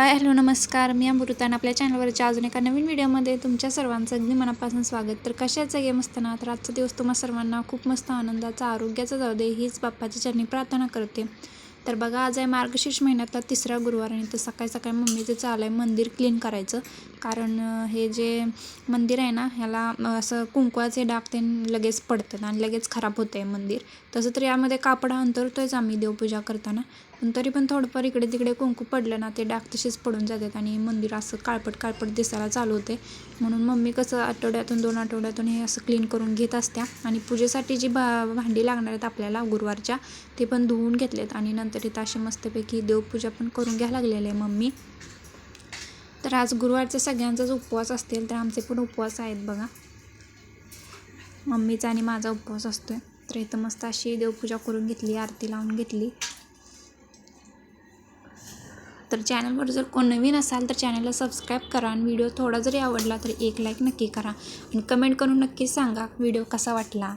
Hi hello नमस्कार. मी अमृतान आपल्या चॅनलवरच्या अजून एका नवीन व्हिडिओमध्ये तुमच्या सर्वांचं अगदी मनापासून स्वागत. तर कशाचं गेम असताना तर आजचा दिवस तुम्हा सर्वांना खूप मस्त आनंदाचा आरोग्याचा जाऊ दे हीच बाप्पाची चरणी प्रार्थना करते. तर बघा आज आहे मार्गशीर्ष महिन्यातला तिसरा गुरुवार आणि तर सकाळी सकाळी मम्मीचं चालू आहे मंदिर क्लीन करायचं. कारण हे जे मंदिर आहे ना ह्याला असं कुंकवाचे डाग ते लगेच पडतात आणि लगेच खराब होतं आहे मंदिर. तसं तर यामध्ये कापड अंतरतोयच आम्ही देवपूजा करताना. पण तरी पण थोडंफार इकडे तिकडे कुंकू पडलं ना ते डाग तसेच पडून जातात आणि मंदिर असं काळपट काळपट दिसायला चालू होते. म्हणून मम्मी कसं आठवड्यातून दोन आठवड्यातून हे असं क्लीन करून घेत असत्या. आणि पूजेसाठी जी भा भांडी लागणार आहेत आपल्याला गुरुवारच्या ते पण धुवून घेतलेत. आणि नंतर इथं अशी मस्तपैकी देवपूजा पण करून घ्यायला लागलेली आहे मम्मी. तर आज गुरुवारचा सगळ्यांचाच उपवास असतील तर आमचे पण उपवास आहेत बघा. मम्मीचा आणि माझा उपवास असतोय. तर इथं मस्त अशी देवपूजा करून घेतली आरती लावून घेतली. तर चॅनलवर जर कोण नवीन असाल तर चॅनलला सबस्क्राईब करा आणि व्हिडिओ थोडा जरी आवडला तर एक लाईक नक्की करा. आणि कमेंट करून नक्की सांगा व्हिडिओ कसा वाटला.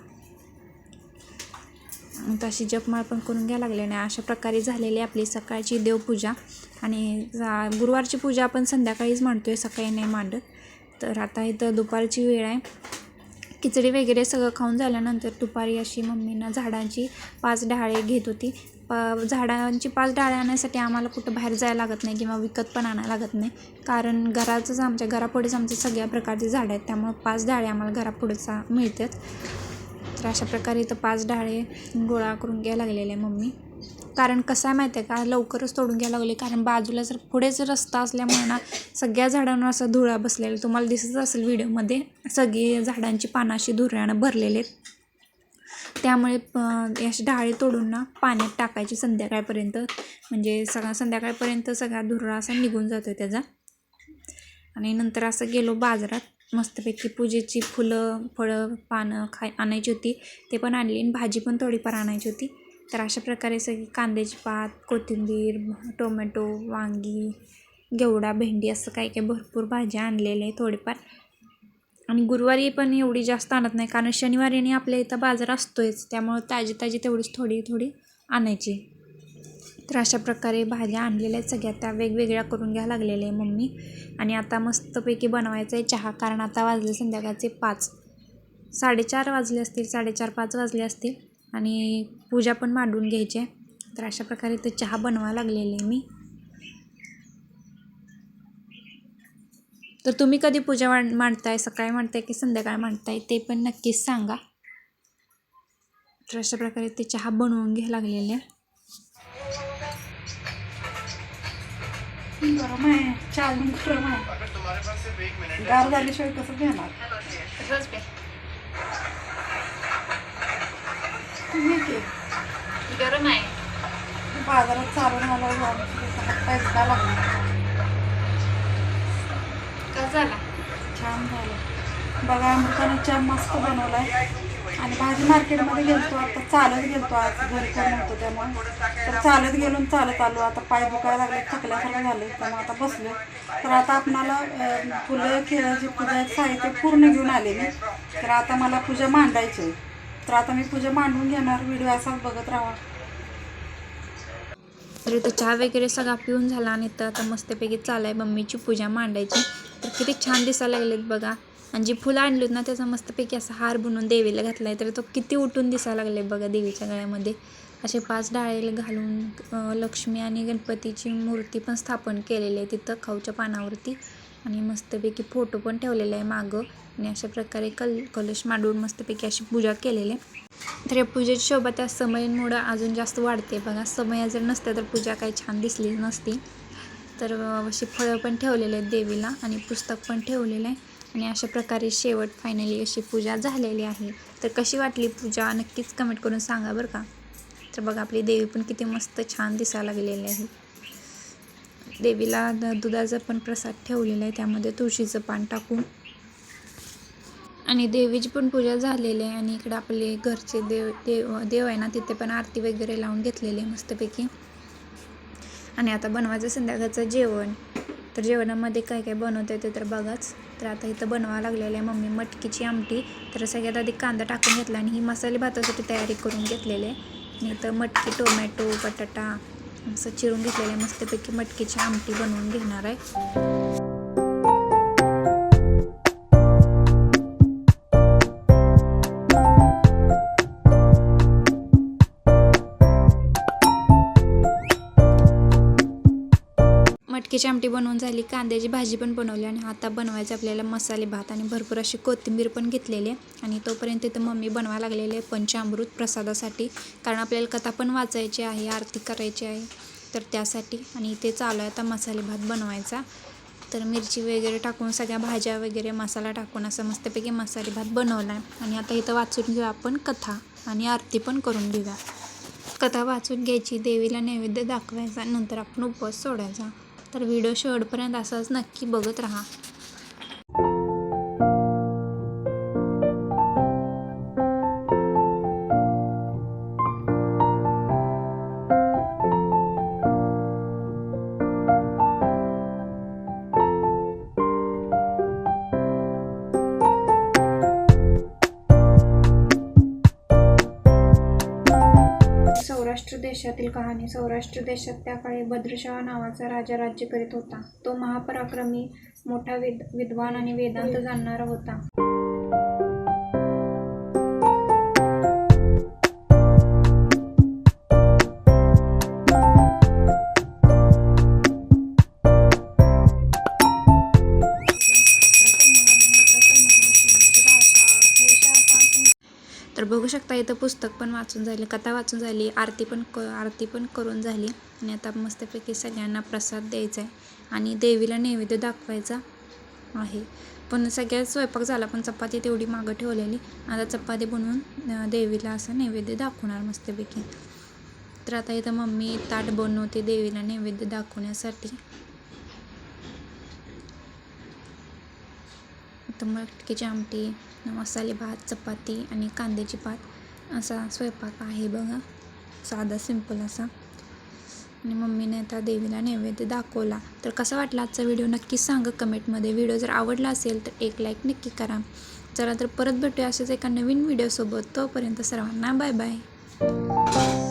तशी जपमाळ पण करून घ्यायला लागले नाही. अशा प्रकारे झालेली आपली सकाळची देवपूजा. आणि गुरुवारची पूजा आपण संध्याकाळीच मांडतो आहे सकाळी नाही मांडत. तर आता इथं दुपारची वेळ आहे. खिचडी वगैरे सगळं खाऊन झाल्यानंतर दुपारी अशी मम्मीनं झाडांची पाच डहाळे घेत होती. प झाडांची पाच डाळे आणण्यासाठी आम्हाला कुठं बाहेर जायला लागत नाही किंवा विकत पण आणायला लागत नाही. कारण घराचंच आमच्या घरापुढेच आमचे सगळ्या प्रकारचे झाडं आहेत. त्यामुळं पाच डाळे आम्हाला घरापुढेच मिळतात. तर अशा प्रकारे इथं पाच डाळे गोळा करून घ्यायला लागलेले आहे मम्मी. कारण कसं आहे माहिती आहे का? लवकरच तोडून घ्यायला लागले कारण बाजूला जर पुढेच रस्ता असल्यामुळे ना सगळ्या झाडांवर असं धुळा बसलेला. तुम्हाला दिसत असेल व्हिडिओमध्ये सगळी झाडांची पानाशी धुऱ्यानं भरलेले आहेत. त्यामुळे अशी डाळी तोडून ना पाण्यात टाकायची संध्याकाळपर्यंत. म्हणजे सगळा संध्याकाळपर्यंत सगळा धुरा असा निघून जातो त्याचा. आणि नंतर असं गेलो बाजारात. मस्तपैकी पूजेची फुलं फळं पानं खाय आणायची होती. ते पण आणली आणि भाजी पण थोडीफार आणायची होती. तर अशा प्रकारे सगळी कांद्याची पात कोथिंबीर टोमॅटो वांगी गेवडा भेंडी असं काही काही भरपूर भाज्या आणलेल्या आहे थोडीफार. आणि गुरुवारी पण एवढी जास्त आणत नाही कारण शनिवारी आणि आपल्या इथं बाजार असतोच त्यामुळं ताजी ताजी तेवढीच थोडी थोडी आणायची. तर अशा प्रकारे भाज्या आणलेल्या आहेत सगळ्या त्या वेगवेगळ्या करून घ्या लागलेल्या आहे मम्मी. आणि आता मस्तपैकी बनवायचं आहे चहा कारण आता वाजले संध्याकाळचे पाच. साडेचार वाजले असतील साडेचार पाच वाजले असतील. आणि पूजा पण मांडून घ्यायची आहे. तर अशा प्रकारे ते चहा बनवायला लागलेले आहे मी. तर तुम्ही कधी पूजा मांड मांडताय सकाळी मांडताय की संध्याकाळी मांडताय ते पण नक्कीच सांगा. तर अशा प्रकारे ते चहा बनवून घ्यायला लागलेले आहे. गरम आहे. गरम आहे. गार झाल्याशिवाय कसं घेणार? तुम्ही की गरम आहे. बाजारात चालून हातपाय दुखा लागला. झाला? छान झालं. बघा अमृताने चहा मस्त बनवलाय. आणि भाजी मार्केटमध्ये गेलतो. आता चालत गेलतो आज. घरी कोण नव्हतं त्यामुळे. तर चालत गेलो चालत आलो. आता पाय दुखायला लागले. थकल्यासारखं झालं त्यामुळे आता बसलो तर आता आपणाला फुलं खेळाची पूजा साहित्य पूर्ण घेऊन आले मी तर आता मला पूजा मांडायची आहे. तर आता मी पूजा मांडून घेणार व्हिडिओ असाच बघत राहा. तर इथं चहा वगैरे सगळा पिऊन झाला आणि तर आता मस्तपैकी चालाय मम्मीची पूजा मांडायची. तर किती छान दिसायला लागलेत बघा. आणि जी फुलं आणलीत ना त्याचा मस्तपैकी असा हार बनवून देवीला घातला आहे तर तो किती उठून दिसायला लागले बघा देवीच्या गळ्यामध्ये. असे पाच डाळे घालून लक्ष्मी आणि गणपतीची मूर्ती पण स्थापन केलेली आहे तिथं खाऊच्या पानावरती. आणि मस्तपैकी फोटो पण ठेवलेला आहे मागं. आणि अशा प्रकारे कल कलश मांडून मस्तपैकी अशी पूजा केलेली आहे. तर या पूजेची शोभा त्या समयांमुळं अजून जास्त वाढते. बघा समय जर नसत्या तर पूजा काही छान दिसली नसती. तर अशी फळं पण ठेवलेले आहेत देवीला आणि पुस्तक पण ठेवलेलं आहे. आणि अशा प्रकारे शेवट फायनली अशी पूजा झालेली आहे. तर कशी वाटली पूजा? नक्कीच कमेंट करून सांगा बरं का? तर बघा आपली देवी पण किती मस्त छान दिसायला लागलेली आहे. देवीला द- दुधाचा पण प्रसाद ठेवलेला आहे. त्यामध्ये तुळशीचं पान टाकून. आणि देवीची पण पूजा झालेली आहे. आणि इकडे आपले घरचे देव देव देव आहे ना तिथे पण आरती वगैरे लावून घेतलेली आहे मस्तपैकी. आणि आता बनवायचं संध्याकाळचं जेवण. तर जेवणामध्ये काय काय बनवता येते तर बघाच. तर आता इथं बनवावं लागलेलं आहे मम्मी मटकीची आमटी. तर सगळ्यात आधी कांदा टाकून घेतला आणि ही मसाले भातासाठी तयारी करून घेतलेली आहे. आणि इथं मटकी टोमॅटो बटाटा असं चिरून घेतलेलं आहे मस्तपैकी मटकीची आमटी बनवून घेणार आहे. मटकीची आमटी बनवून झाली कांद्याची भाजी पण बनवली आणि आता बनवायचं आपल्याला मसाले भात आणि भरपूर अशी कोथिंबीर पण घेतलेली आहे. आणि तोपर्यंत इथं मम्मी बनवायला लागलेले आहे पंचामृत प्रसादासाठी. कारण आपल्याला कथा पण वाचायची आहे आरती करायची आहे. तर त्यासाठी आणि इथे चालू आहे आता मसाले भात बनवायचा. तर मिरची वगैरे टाकून सगळ्या भाज्या वगैरे मसाला टाकून असं मस्तपैकी मसाले भात बनवला आहे आणि आता इथं वाचून घेऊ आपण कथा आणि आरती पण करून घेऊया. कथा वाचून घ्यायची देवीला नैवेद्य दाखवायचा नंतर आपण उपवास सोडायचा. तर व्हिडिओ शेवटपर्यंत असाच नक्की बघत राहा. देशातील कहाणी सौराष्ट्र देशात त्या काळी भद्रशहा नावाचा राजा राज्य करीत होता. तो महापराक्रमी मोठा वेद विद्वान आणि वेदांत जाणणारा होता. तर बघू शकता इथं पुस्तक पण वाचून झाले कथा वाचून झाली आरती पण क आरती पण करून झाली. आणि आता मस्तपैकी सगळ्यांना प्रसाद द्यायचा आहे आणि देवीला नैवेद्य दाखवायचा आहे. पण सगळ्यात स्वयंपाक झाला पण चपाती तेवढी मागं ठेवलेली. आता चपाती बनवून देवीला असं नैवेद्य दाखवणार मस्तपैकी. तर आता इथं मम्मी ताट बनवते देवीला नैवेद्य दाखवण्यासाठी. तर मटकीची आमटी मसाले भात चपाती आणि कांद्याची भात असा स्वयंपाक आहे बघा. साधा सिंपल असा. आणि मम्मीने आता देवीला नैवेद्य दाखवला. तर कसा वाटला आजचा व्हिडिओ? नक्की सांगा कमेंटमध्ये. व्हिडिओ जर आवडला असेल तर एक लाईक नक्की करा. चला तर परत भेटूया असेच एका नवीन व्हिडिओसोबत तोपर्यंत सर्वांना बाय बाय